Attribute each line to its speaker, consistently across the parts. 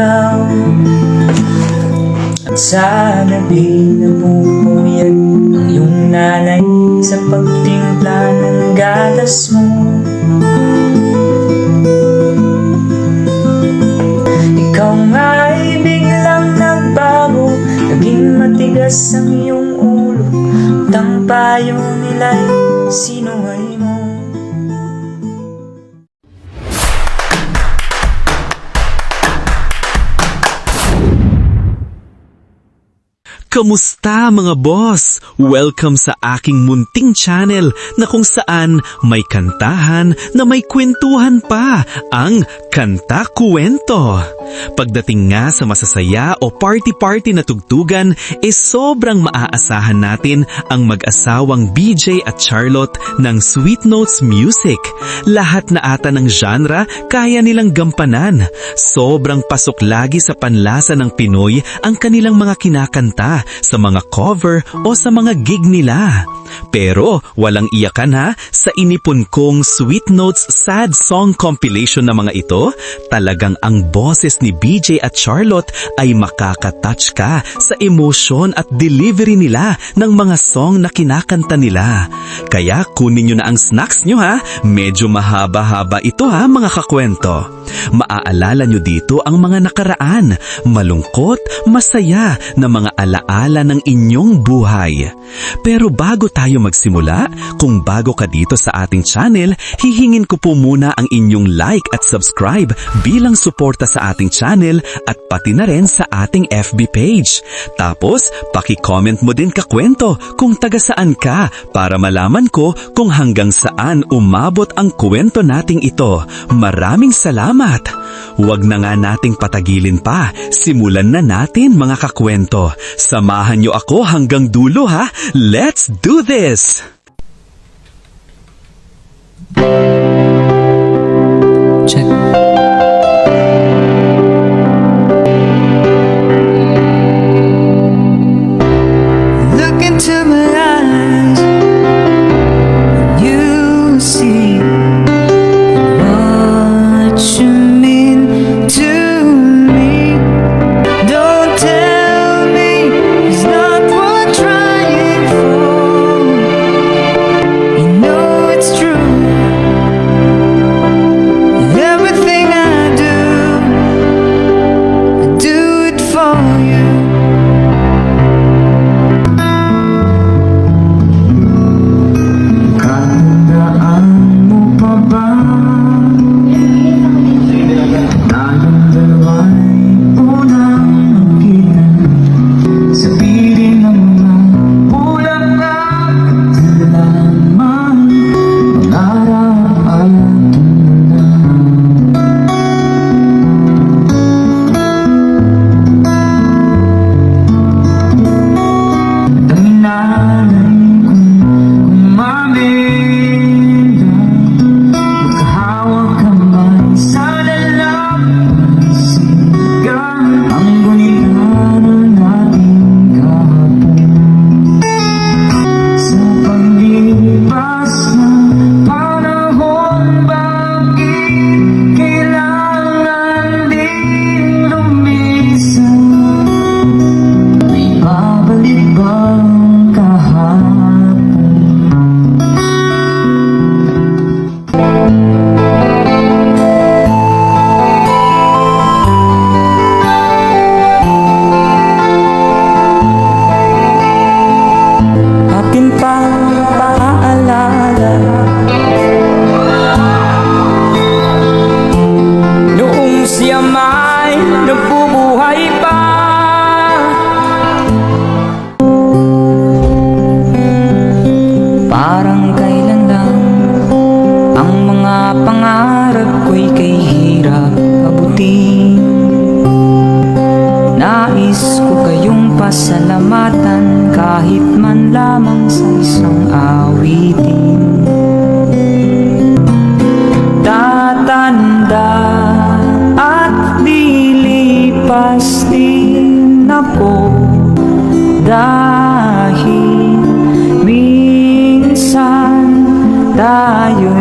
Speaker 1: ilaw At sa gabi napupuyat ang iyong nanay Sa pagtimpla ng gatas mo. Ikaw nga'y biglang nagbago Naging matigas ang iyong ulo. At ang payo nila'y sinuhay
Speaker 2: Kamusta mga boss? Welcome sa aking munting channel na kung saan may kantahan na may kwentuhan pa ang Kanta Kuwento. Pagdating nga sa masasaya o party-party na tugtugan, is sobrang maaasahan natin ang mag-asawang BJ at Charlotte ng Sweet Notes Music. Lahat na ata ng genre kaya nilang gampanan. Sobrang pasok lagi sa panlasa ng Pinoy ang kanilang mga kinakanta sa mga cover o sa mga gig nila. Pero walang iyakan ha, sa inipon kong Sweet Notes Sad Song Compilation na mga ito, talagang ang boses ni BJ at Charlotte ay makakatouch ka sa emosyon at delivery nila ng mga song na kinakanta nila. Kaya kunin nyo na ang snacks nyo ha, medyo mahaba-haba ito ha mga kakwento. Maaalala nyo dito ang mga nakaraan, malungkot, masaya na mga alaala ng inyong buhay. Pero bago tayo magsimula, kung bago ka dito sa ating channel, hihingin ko po muna ang inyong like at subscribe bilang suporta sa ating channel at pati na rin sa ating FB page. Tapos, paki-comment mo din kakwento kung taga saan ka para malaman ko kung hanggang saan umabot ang kwento nating ito. Maraming salamat! Huwag na nga nating patagilin pa. Simulan na natin mga kakwento. Samahan niyo ako hanggang dulo ha. Let's do this!
Speaker 1: Check. Pasalamatan Kahit man lamang sa isang awitin. Tatanda at lilipas din ako Dahil minsan tayo'y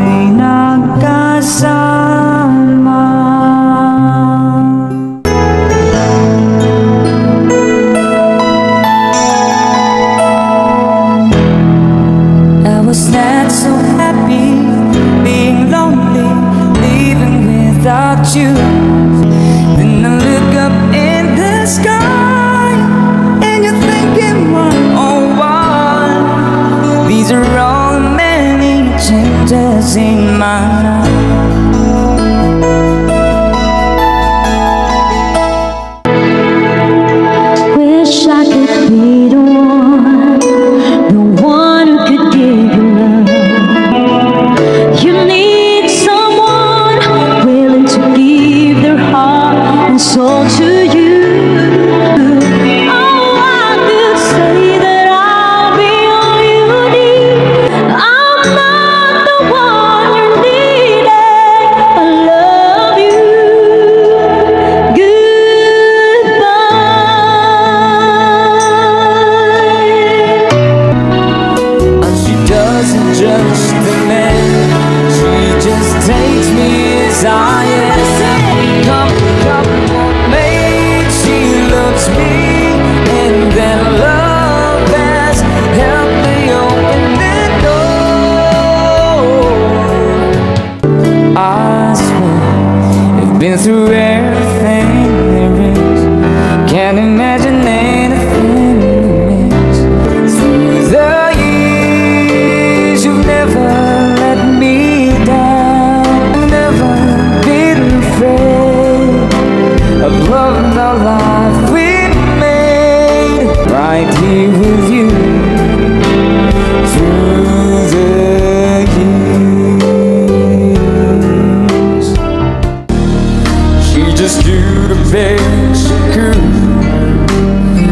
Speaker 1: just do the best you could.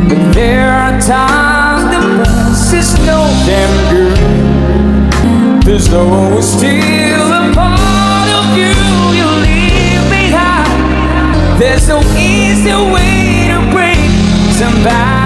Speaker 1: But there are times the best is no damn good. There's always still a part of you you leave behind. There's no easy way to break somebody.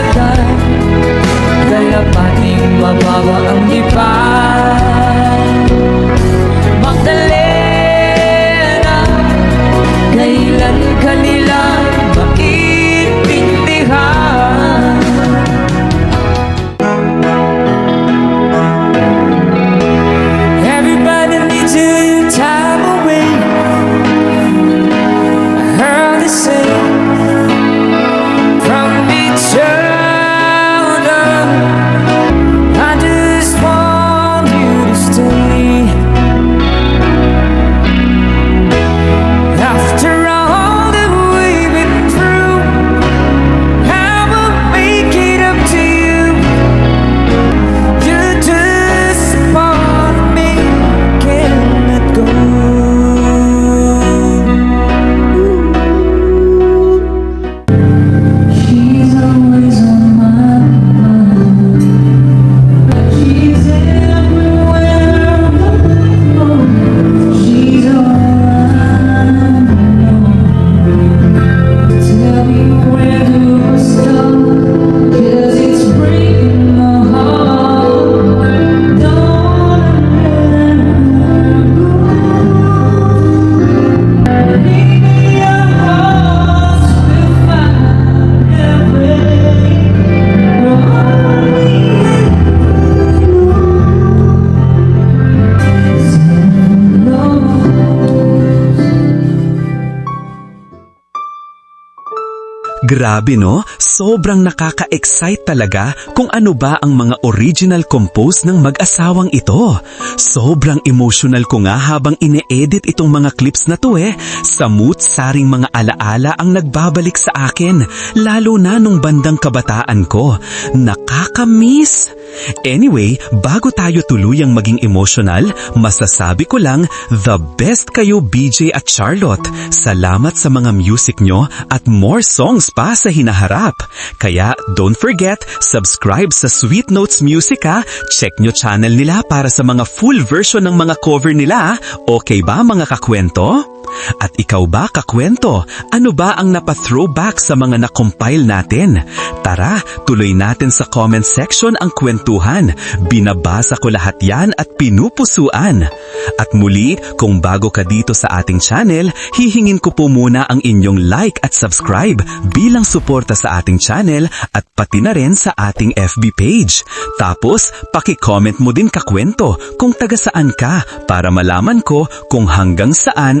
Speaker 1: Binansagan Kalapating mababa ang ipan Magdalena Kailan kanila
Speaker 2: Grabe no, sobrang nakaka-excite talaga kung ano ba ang mga original compose ng mag-asawang ito. Sobrang emotional ko nga habang ine-edit itong mga clips na to eh. Samut-saring mga alaala ang nagbabalik sa akin, lalo na nung bandang kabataan ko. Nakakamiss! Anyway, bago tayo tuluyang maging emotional, masasabi ko lang, the best kayo BJ at Charlotte. Salamat sa mga music nyo at more songs pa sa hinaharap. Kaya don't forget, subscribe sa Sweet Notes Music ha. Check nyo channel nila para sa mga full version ng mga cover nila. Okay ba mga kakwento? At ikaw ba, kakwento? Ano ba ang napa-throwback sa mga nakompile natin? Tara, tuloy natin sa comment section ang kwentuhan. Binabasa ko lahat yan at pinupusuan. At muli, kung bago ka dito sa ating channel, hihingin ko po muna ang inyong like at subscribe bilang suporta sa ating channel at pati na rin sa ating FB page. Tapos, paki-comment mo din kakwento kung taga saan ka para malaman ko kung hanggang saan